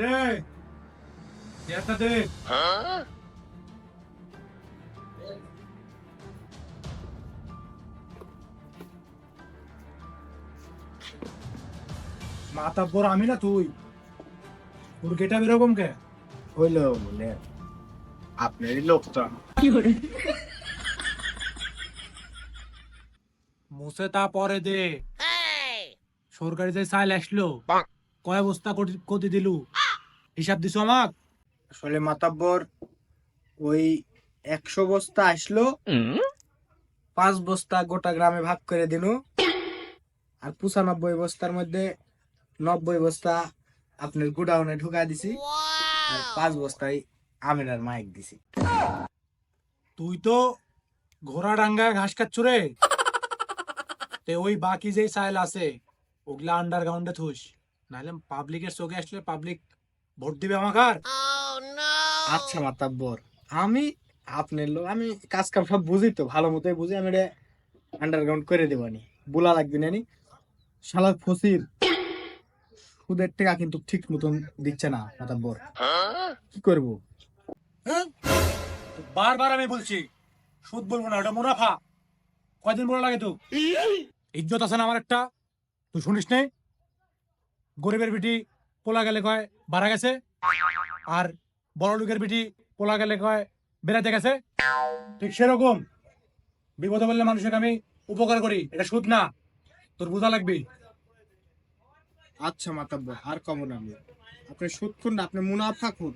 রে চেয়ারটা দে? মাথা পর আমি না তুই? তোর গেটা এরকম কে? হইল বলে আপনারই লোকটা। মুসে তা পরে দে। সরকারি যে চাইল আসলো কয় বস্তা কোটি দিলু? হিসাব দিছো আমাক? আসলে মাতাব্বর ওই একশো বস্তা আসলো পাঁচ বস্তা গোটা গ্রামে ভাগ করে দিনু আর পঁচানব্বই বস্তার মধ্যে নব্বই বস্তা আপনার গোডাউনে ঢুকা দিছি। আর পাঁচ বস্তায় আমিনার মাইক দিছি। তুই তো ঘোড়া ডাঙ্গায় ঘাস খাচ্ছ রে। তে ওই বাকি যে চাইল আছে ওগুলা আন্ডারগ্রাউন্ডে থুস। নাহলে পাবলিকের চোখে আসলে পাবলিক ভোট দিবে আমাকে? আর আচ্ছা মাতাব্বর। আমি আপনার লোক আমি কাজ কাম সব বুঝি তো ভালো মতোই বুঝি আমি এটা আন্ডারগ্রাউন্ড করে দেবো নি। বুলা লাগবে না নি। শালার ফসির সুদের টাকা কিন্তু ঠিক মতন দিচ্ছে না মাতাব্বর। কি করব? বারবার আমি বলছি সুদ বলব না ওটা মুনাফা। কয়দিন বড় লাগে তো? ইজ্জত আছে না আমার একটা? তুই শুনিস নে? গরিবের বিটি পোলা গেলে কয় বাড়া গেছে? আর বড় লোকের বিটি পোলা গেলে কয় বেড়াতে গেছে? ঠিক সেরকম। বিপদে বললে মানুষকে আমি উপকার করি। এটা সুদ না। তোর বোঝা লাগবে? আচ্ছা মাতাব্য আর কমন না আমি। আপনি সুদ খুন না আপনি মুনাফা খুন।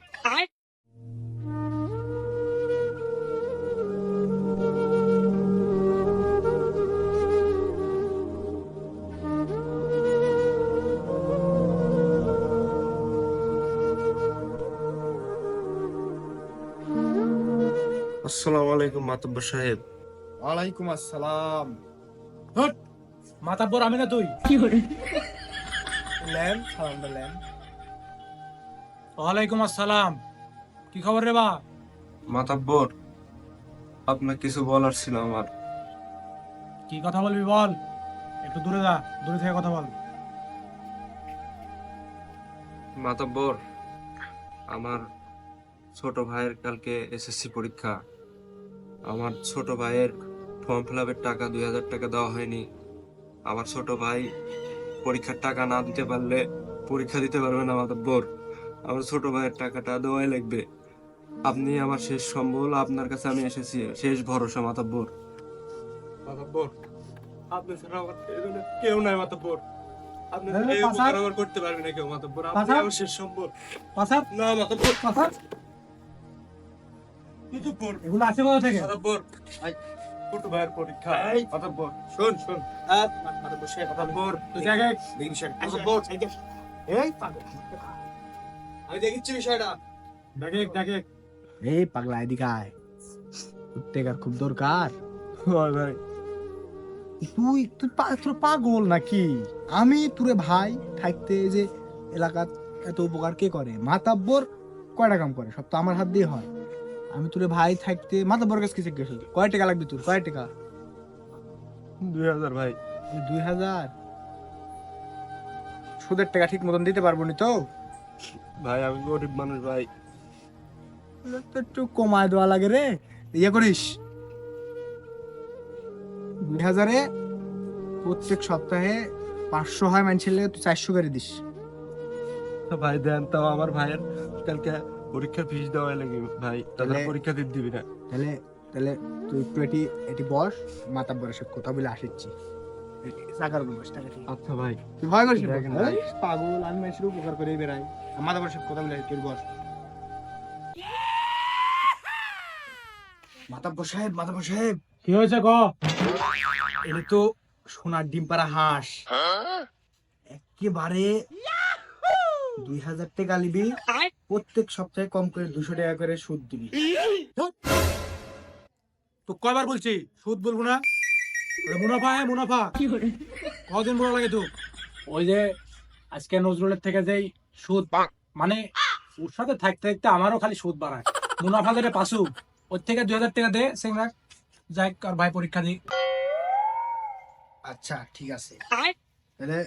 আসসালামু আলাইকুম মাতব্বর সাহেব। ওয়ালাইকুম আসসালাম। হট মাতাব্বর আমি না তুই। লেন সালামটা লেন। ওয়ালাইকুম আসসালাম। কি খবর রে বা? মাতাব্বর আপনার কিছু বলার ছিল আমার। কি কথা বলবি বল? একটু দূরে যা দূরে থেকে কথা বল। মাতাব্বর আমার ছোট ভাইয়ের কালকে এসএসসি পরীক্ষা। আমার ছোট ভাইয়ের ফর্ম ফিল আপের টাকা দুই হাজার টাকা দেওয়া হয়নি। আমার ছোট ভাই পরীক্ষার টাকা না দিতে পারলে পরীক্ষা দিতে পারবে না মাতাব্বর আমার ছোট ভাইয়ের টাকাটা দেওয়াই লাগবে। আপনি আমার শেষ সম্বল আপনার কাছে আমি এসেছি। শেষ ভরসা মাতাব্বর মাতাব্বর আপনি ছাড়া কেউ নাই মাতাব্বর আপনি হ্যাঁ, এই উপকার আমার করতে পারবেন না কেউ মাতাব্বর আপনি আমার শেষ সম্বল। পাসার না মাতাব্বর পাসার এগুলো আছে কোথা থেকে? মাতাব্বর আই, ভাইয়ের পরীক্ষা। মাতাব্বর শোন শোন। মাতাব্বর শেখ মাতাব্বর তুই জায়গায় দেখি শেখ মাতাব্বর এই পাগলা। আমি দেখিচ্ছি বিষয়টা। দেখে দেখে। এই পাগলা এদিকে আয়। তোর খুব দরকার। ভাই। তুই তুই পা- তোর পাগল নাকি? আমি তোরে ভাই থাকতে যে এলাকার এত উপকার কে করে? মাতাব্বর কয়টা কাম করে? সব তো আমার হাত দিয়ে হয়। আমি তোরে ভাই থাকতে মাতাব্বর কাছে কিছু গেছিল কয় টাকা লাগবে তোর? কয় টাকা? দুই হাজার ভাই। দুই হাজার? সুদের টাকা ঠিক মতন দিতে পারব নি তো? ভাই আমি গরিব মানুষ ভাই। তো একটু কমায় দেওয়া লাগে রে। ইয়ে করিস। দুই হাজারে প্রত্যেক সপ্তাহে পাঁচশো হয় মানছিল তুই চারশো করে দিস। ভাই দেন তাও আমার ভাইয়ের। কালকে পরীক্ষার ফিস দেওয়া লাগে ভাই। তাহলে- পরীক্ষা দিতে দিবি না। তাহলে তাহলে তুই একটু এটি এটি বস মাতা বড় সব কথা বলে আসিচ্ছি। বস আচ্ছা ভাই। তুই ভয় করিস পাগল আমি মানুষের উপকার করে বেড়াই। সব কথা বলে তুই বস। মাতা সাহেব মাতা সাহেব। কি হয়েছে ক? এটা তো সোনার ডিম পাড়া হাঁস। একেবারে দুই হাজার টাকা নিবি। প্রত্যেক সপ্তাহে কম করে দুশো টাকা করে সুদ দিবি। তো কয়বার বলছি সুদ বলব না? মুনাফা হ্যাঁ মুনাফা। কদিন বড় লাগে তো ওই যে আজকে নজরুলের থেকে যেই সুদ মানে ওর সাথে থাকতে থাকতে আমারও খালি সুদ বাড়ায়। মুনাফা যেটা পাসু ওর থেকে দুই হাজার টাকা দে সেংরা যাই আর ভাই পরীক্ষা দিই আচ্ছা ঠিক আছে। তাহলে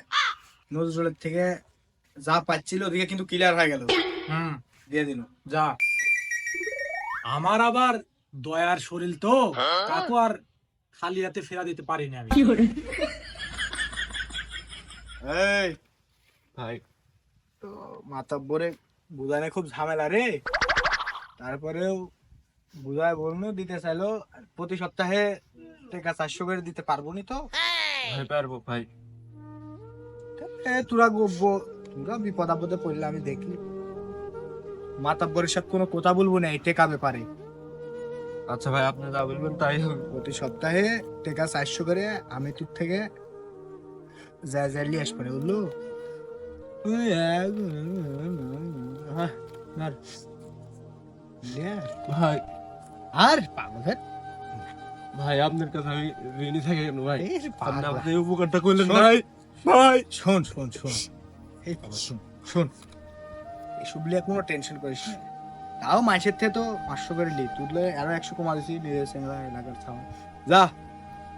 নজরুলের থেকে যা পাচ্ছিল ওদিকে কিন্তু ক্লিয়ার হয়ে গেল। হুম। দিয়ে দিল। যা। আমার আবার দয়ার শরীর তো। কাকু আর খালি হাতে ফেরা দিতে পারিনি আমি। এই ভাই তো মাতাব্বরে বুঝানে খুব ঝামেলা রে। তারপরেও বুঝায় বলল দিতে চাইলো প্রতি সপ্তাহে টাকা চারশো করে দিতে পারব নি তো। ভাই পারব ভাই। এ তোরা গব্য তোরা বিপদ আপদে পড়লে আমি দেখি। মাতাব্বরের সাথে কোনো কথা বলব না এই টেকা ব্যাপারে। আচ্ছা ভাই আপনি যা বলবেন তাই হবে। প্রতি সপ্তাহে টাকা চারশো করে আমি তোর থেকে যা যা নিয়ে আসব না বুঝলো? ভাই। আর পাগল ভাই আপনার কাছে আমি ঋণী থাকি কেন ভাই? আপনি উপকারটা করলেন। ভাই। ভাই। শোন শোন শোন। এই বাবা শোন। শোন। এসব লিয়ে কোনো টেনশন করিস তাও মাসের থেকে তো পাঁচশো করে লি। আরও একশো কমা দিছি নিজের সেঙ্গা এলাকার যা।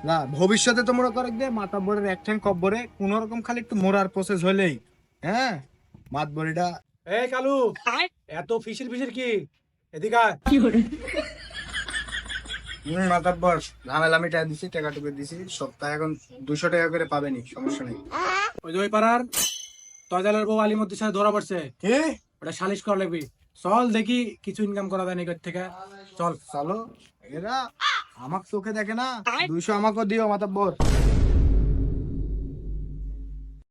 যা ভবিষ্যতে তো মনে করে দে মাথা বরের এক ঠ্যাং কব্বরে কোনো রকম খালি একটু মোরার প্রসেস হলেই হ্যাঁ? মাত বড়িটা এই কালু এত ফিসির ফিসির কি? এদিকে আয়। হম মাতাব্বর ঝামেলা আমি টাকা দিছি টাকা টুকু দিছি। সপ্তাহে এখন দুশো টাকা করে পাবেনি সমস্যা নেই। ওই যে ওই পাড়ার তজালের বউ আলিমদ্দির সাথে ধরা পড়ছে। কি? ওটা সালিশ করা লাগবে। চল দেখি কিছু ইনকাম করা যায় নিকট থেকে। চল। চলো। এরা আমাকে চোখে দেখে না। দুইশো আমাকে দিও মাতাব্বর।